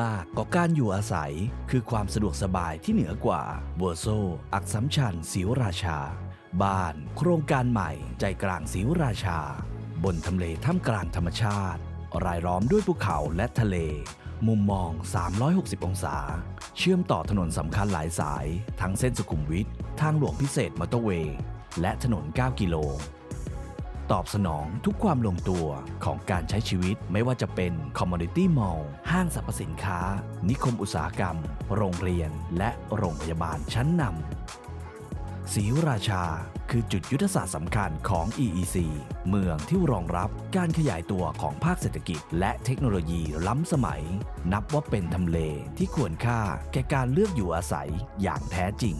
มากก็การอยู่อาศัย คือความสะดวกสบายที่เหนือกว่าเวอร์โซ อักสัมชัญศรีวราชา บ้าน โครงการใหม่ใจกลางศรีวราชา บนทำเลท่ามกลางธรรมชาติ รายล้อมด้วยภูเขาและทะเล มุมมอง 360 องศา เชื่อมต่อถนนสำคัญหลายสาย ทั้งเส้นสุขุมวิททางหลวงพิเศษมอเตอร์เวย์และถนน 9 กิโล ตอบสนองทุกความลงตัวของการใช้ชีวิตไม่ว่าจะเป็นคอมม o นิตี้มอลล์ห้างสรรพสินค้า นิคมอุตสาหกรรม โรงเรียน และโรงพยาบาลชั้นนำศรีราชาคือจุดยุทธศาสตร์สำคัญของ EEC เมืองที่รองรับการขยายตัวของภาคเศรษฐกิจ และเทคโนโลยีล้ำสมัย นับว่าเป็นทำเลที่ควรค่าแก่การเลือกอยู่อาศัยอย่างแท้จริง